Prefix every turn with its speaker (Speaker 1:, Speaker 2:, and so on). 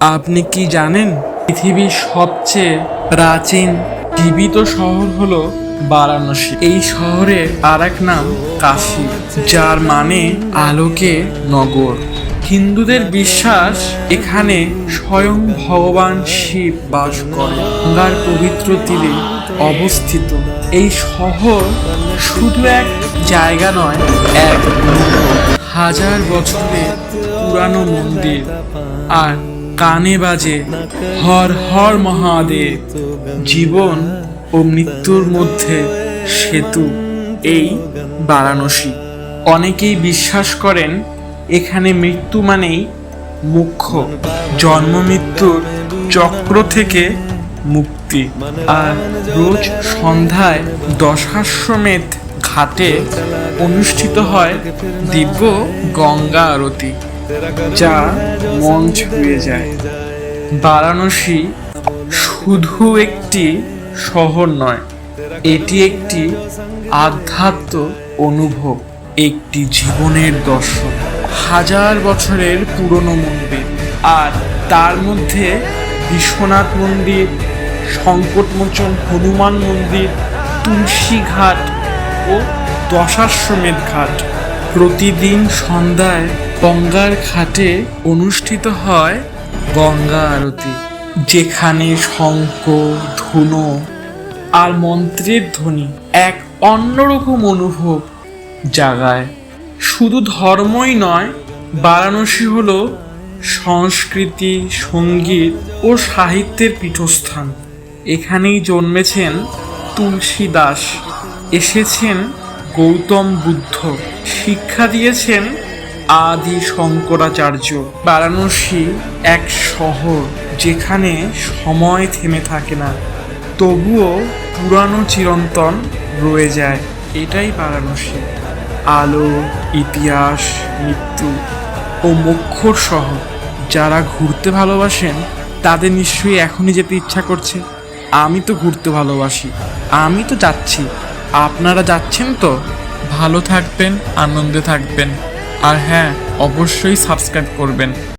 Speaker 1: আপনি কি জানেন, পৃথিবীর সবচেয়ে প্রাচীন জীবিত শহর হলো বারাণসী। এই শহরের আর এক নাম কাশী, যার মানে আলোকে নগর। হিন্দুদের বিশ্বাস এখানে স্বয়ং ভগবান শিব বাস করে, গঙ্গার পবিত্র তীরে অবস্থিত। এই শহর শুধু এক জায়গা নয়, এক হাজার বছরের পুরানো মন্দির আর কানে বাজে হর হর মহাদেব। জীবন ও মৃত্যুর মধ্যে সেতু, এই বারাণসী। অনেকেই বিশ্বাস করেন, এখানে মৃত্যু মানেই মুখ্য। জন্ম মৃত্যুর চক্র থেকে মুক্তি। আর রোজ সন্ধ্যায় দশাশ্বমেধ ঘাটে অনুষ্ঠিত হয় দিব্য গঙ্গা আরতি। যা মন ছুঁয়ে যায়। বারাণসী শুধু একটি শহর নয়, এটি একটি আধ্যাত্ম অনুভব, একটি জীবনের দর্শন। হাজার বছরের পুরনো মন্দির আর তার মধ্যে বিশ্বনাথ মন্দির, সংকটমোচন হনুমান মন্দির তুলসী ঘাট ও দশাশ্বমেধ ঘাট। প্রতিদিন সন্ধ্যায় গঙ্গার ঘাটে অনুষ্ঠিত হয় গঙ্গা আরতি, যেখানে শঙ্খ, ধুনো আর মন্ত্রের ধ্বনি এক অন্যরকম অনুভব জাগায়। শুধু ধর্মই নয়, বারাণসী হলো সংস্কৃতি, সংগীত ও সাহিত্যের পীঠস্থান। এখানেই জন্মেছেন তুলসী দাস এসেছেন গৌতম বুদ্ধ, শিক্ষা দিয়েছেন আদি শঙ্করাচার্য। বারাণসী এক শহর যেখানে সময় থেমে থাকে না, তবুও পুরানো চিরন্তন রয়ে যায়। এটাই বারাণসী। আলো, ইতিহাস, মৃত্যু ও মোক্ষর শহর। যারা ঘুরতে ভালোবাসেন, তাদের নিশ্চয়ই এখনই যেতে ইচ্ছা করছে। আমি তো ঘুরতে ভালোবাসি। আমি তো যাচ্ছি। আপনারা যাচ্ছেন তো? ভালো থাকবেন, আনন্দে থাকবেন। আর হ্যাঁ অবশ্যই সাবস্ক্রাইব করবেন।